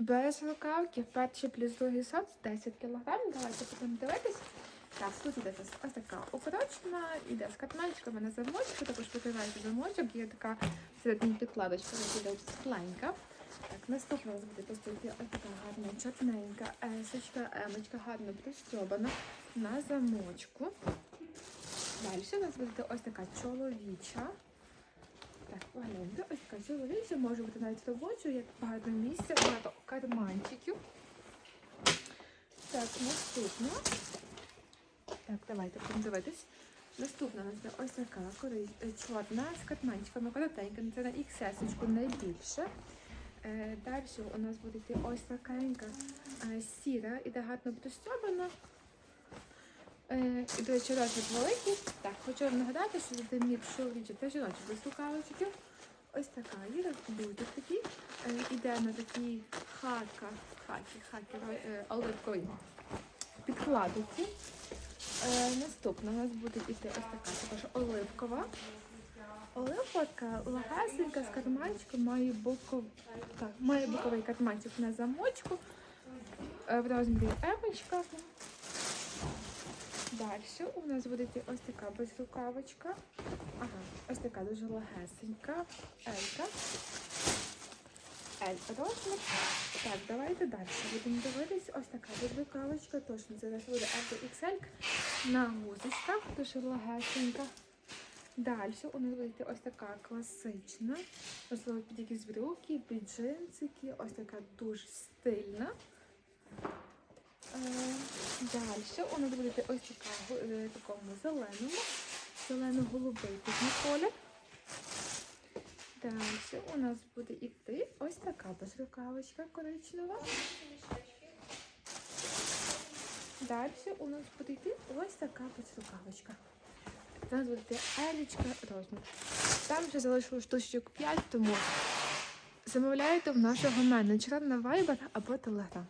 Без рукавки, перший плюс другий сорт 10 кг. Давайте будемо дивитись. Так, тут іде ось така укорочена, іде з катманчиками на замочку, також покривається замочок, є така середня підкладочка, яка іде скленька. Так, наступна у нас буде постійти ось така гарна чорненька есочка, емочка, гарно пристьобана на замочку. Далі у нас буде ось така чоловіча. Так, погляньте, ось така чоловіча, може бути навіть робочою, як багато місця, багато карманчиків. Так, наступна. Так, давайте будемо дивитись. Наступна у нас ось така кори- е, чорна з карманчиками, коротенька, це на XS найбільше. Е, Далі у нас буде йти ось такенька е, сіра, іде гарно пристьобана. Е, І, до речі, розмір великий. Так, хочу вам нагадати, що це мір чоловічий та жіночий без рукавичків. Ось така є, дуже такі. Е, Іде на такій хака, хакі, хакі, е, оливковій підкладиці. Е, наступна у нас буде йти ось така також оливкова. Оливкова така легесенька з карманчиком, має, боков... так, має боковий карманчик на замочку. В розмірі емочка. Далі у нас буде ось така безрукавочка. Ага, ось така дуже легесенька. Елька. Ель розмір. Так, давайте далі будемо дивитись. Ось така безрукавочка. Точно це зараз буде XL на гузочках, дуже легесенька. Далі у нас буде ось така класична. Можливо, під якісь брюки, під джинсики. Ось така дуже стильна. Далі у нас буде ось така гу- е, такому зеленому, зелено-голубий колір. Далі у нас буде йти ось така безрукавочка коричнева. Далі у нас буде йти ось така безрукавочка. У нас буде елічка розмір. Там вже залишилось штучок 5, тому замовляйте в нашого менеджера на Viber або Telegram.